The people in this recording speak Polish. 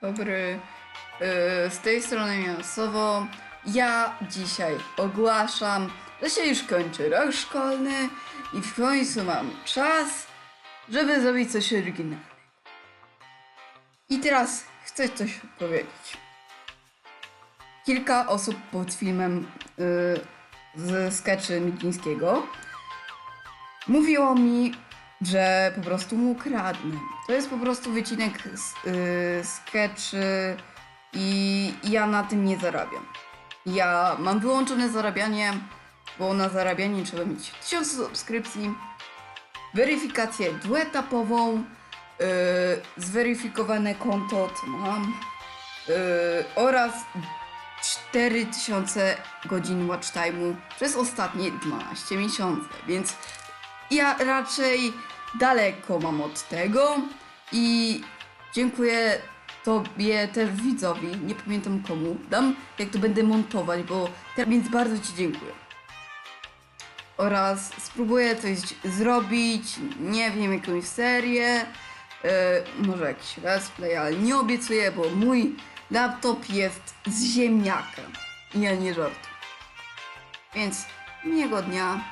Dobry. Yy, z tej strony miasowo. Ja dzisiaj ogłaszam, że się już kończy rok szkolny i w końcu mam czas, żeby zrobić coś oryginalnego. I teraz chcę coś powiedzieć. Kilka osób pod filmem yy, z sketchy Miglińskiego mówiło mi, że po prostu mu kradnę. To jest po prostu wycinek z yy, sketchy i ja na tym nie zarabiam. Ja mam wyłączone zarabianie, bo na zarabianie trzeba mieć 1000 subskrypcji, weryfikację dwuetapową, yy, zweryfikowane konto, co mam, yy, oraz 4000 godzin watch time'u przez ostatnie 12 miesiące, więc ja raczej daleko mam od tego i dziękuję tobie też widzowi, nie pamiętam komu, dam jak to będę montować, bo teraz więc bardzo ci dziękuję. Oraz spróbuję coś zrobić, nie wiem, jakąś serię, yy, może jakiś let's play, ale nie obiecuję, bo mój laptop jest z ziemniaka. Ja nie żartuję. Więc miłego dnia